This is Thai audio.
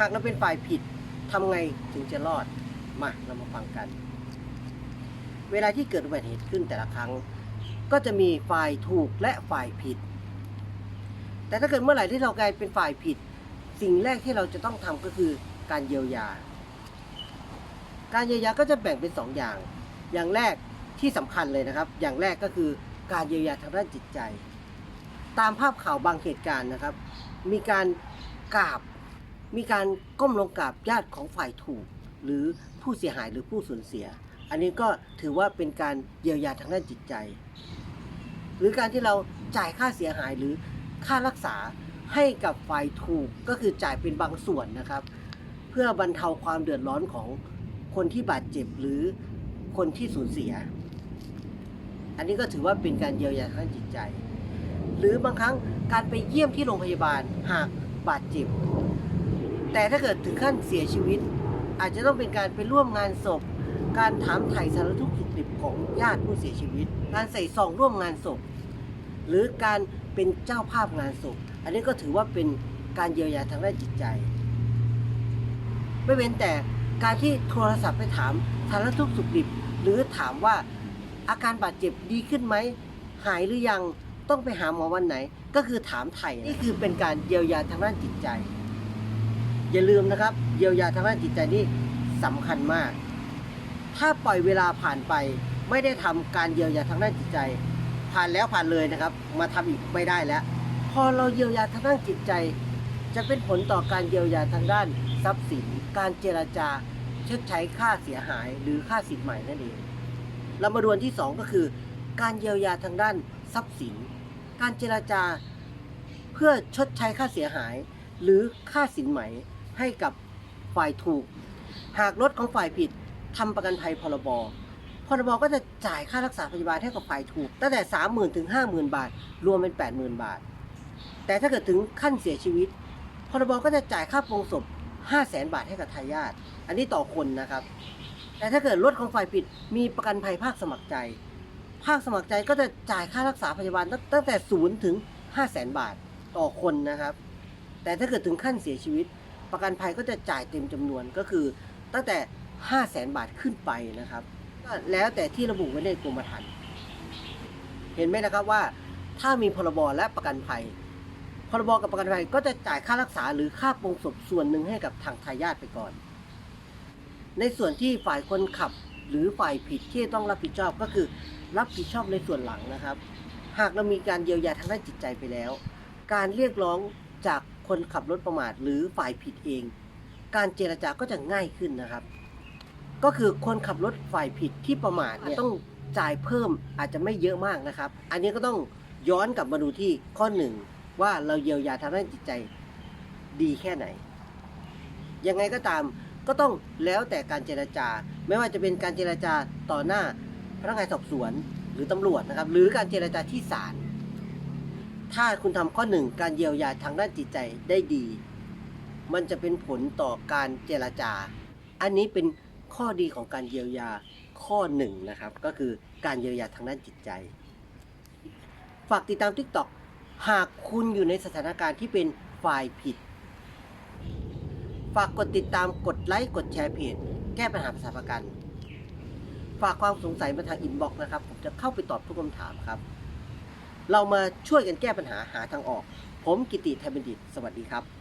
หากเราเป็นฝ่ายผิดทำไงถึงจะรอดมาเรามาฟังกัน เวลาที่เกิดอุบัติเหตุขึ้นแต่ละครั้ง ก็จะมีฝ่ายถูกและฝ่ายผิด แต่ถ้าเกิดเมื่อไหร่ที่เรากลายเป็นฝ่ายผิด สิ่งแรกที่เราจะต้องทำก็คือการเยียวยา การเยียวยาก็จะแบ่งเป็นสองอย่าง อย่างแรกที่สำคัญเลยนะครับ อย่างแรกก็คือการเยียวยาทางด้านจิตใจ ตามภาพข่าวบางเหตุการณ์นะครับ มีการกราบ มีการก้มลงกราบญาติของฝ่ายถูก หรือผู้เสียหายหรือผู้สูญเสีย อันนี้ก็ถือว่าเป็นการเยียวยาทางด้านจิตใจ หรือการที่เราจ่ายค่าเสียหายหรือค่ารักษาให้กับฝ่ายถูกก็คือจ่ายเป็นบางส่วนนะครับ เพื่อบรรเทาความเดือดร้อนของคนที่บาดเจ็บหรือคนที่สูญเสีย อันนี้ก็ถือว่าเป็นการเยียวยาทางด้านจิตใจ หรือบางครั้งการไปเยี่ยมที่โรงพยาบาลหากบาดเจ็บ แต่ถ้าเกิดถึงขั้นเสียชีวิต อาจจะต้องเป็นการไปร่วมงานศพ การถามไถ่สารทุกข์สุขดิบของญาติผู้เสียชีวิต การใส่ซองร่วมงานศพ หรือการเป็นเจ้าภาพงานศพ อันนี้ก็ถือว่าเป็นการเยียวยาทางด้านจิตใจ ไม่เว้นแต่การที่โทรศัพท์ไปถามสารทุกข์สุขดิบ หรือถามว่าอาการบาดเจ็บดีขึ้นไหมหายหรือยังต้องไปหาหมอวันไหน ก็คือถามไถ่นี่คือเป็นการเยียวยาทางด้านจิตใจ อย่าลืมนะครับ เยียวยาทางด้านจิตใจนี่สำคัญมาก ถ้าปล่อยเวลาผ่านไป ไม่ได้ทำการเยียวยาทางด้านจิตใจ ผ่านแล้วผ่านเลยนะครับ มาทำอีกไม่ได้แล้ว พอเราเยียวยาทางด้านจิตใจ จะเป็นผลต่อการเยียวยาทางด้านทรัพย์สิน การเจรจาชดใช้ค่าเสียหายหรือค่าสินใหม่นั่นเองเรามาดูอันที่สองก็คือ การเยียวยาทางด้านทรัพย์สิน การเจรจาเพื่อชดใช้ค่าเสียหาย หรือค่าสินใหม่ ให้กับฝ่ายถูก หากรถของฝ่ายผิดทำประกันภัยพรบพรบก็จะจ่ายค่ารักษาพยาบาลให้กับฝ่ายถูก ตั้งแต่ 30,000ถึง50,000 บาท รวมเป็น 80,000 บาท แต่ถ้าเกิดถึงขั้นเสียชีวิตพรบก็จะจ่ายค่าโปรงศพ 500,000บาทให้กับทายาทอันนี้ต่อคนนะครับ แต่ถ้าเกิดรถของฝ่ายผิดมีประกันภัยภาคสมัครใจ ภาคสมัครใจก็จะจ่ายค่ารักษาพยาบาลตั้งตั้งแต่0ถึง 500,000บาทต่อคนนะครับ แต่ถ้าเกิดถึงขั้นเสียชีวิต ประกันภัยก็จะจ่ายเต็มจำนวนก็คือ ตั้งแต่ 500,000บาทขึ้นไปนะครับก็แล้วแต่ที่ระบุไว้ในกรมธรรม์เห็นไหมนะครับว่าถ้ามีพรบและประกันภัยพรบกับประกันภัยก็จะจ่ายค่ารักษาหรือค่าปรงศพส่วนหนึ่งให้กับทางทายาทไปก่อน ในส่วนที่ฝ่ายคนขับหรือฝ่ายผิดที่ต้องรับผิดชอบก็คือ รับผิดชอบในส่วนหลังนะครับ หากเรามีการเยียวยาทางด้านจิตใจไปแล้ว การเรียกร้อง คนขับรถประมาทหรือฝ่ายผิดเอง การเจรจาก็จะง่ายขึ้นนะครับ ก็คือคนขับรถฝ่ายผิดที่ประมาทเนี่ยต้องจ่ายเพิ่มอาจจะไม่เยอะมากนะครับ อันนี้ก็ต้องย้อนกลับมาดูที่ข้อหนึ่งว่าเราเยียวยาทางด้านจิตใจดีแค่ไหน ยังไงก็ตามก็ต้องแล้วแต่การเจรจา ไม่ว่าจะเป็นการเจรจาต่อหน้าพนักงานสอบสวนหรือตำรวจนะครับ หรือการเจรจาที่ศาล ถ้าคุณทำข้อหนึ่งการเยียวยาทางด้านจิตใจได้ดี มันจะเป็นผลต่อการเจรจา อันนี้เป็นข้อดีของการเยียวยาข้อหนึ่งนะครับ ก็คือการเยียวยาทางด้านจิตใจ ฝากติดตาม TikTok หากคุณอยู่ในสถานการณ์ที่เป็นฝ่ายผิด ฝากกดติดตามกดไลค์กดแชร์เพจแก้ปัญหาภาษาประกัน ฝากความสงสัยมาทางอินบ็อกซ์นะครับ ผมจะเข้าไปตอบทุกคำถามครับ เรามาช่วยกันแก้ปัญหาหาทางออก ผมกิติไทยบัณฑิต สวัสดีครับ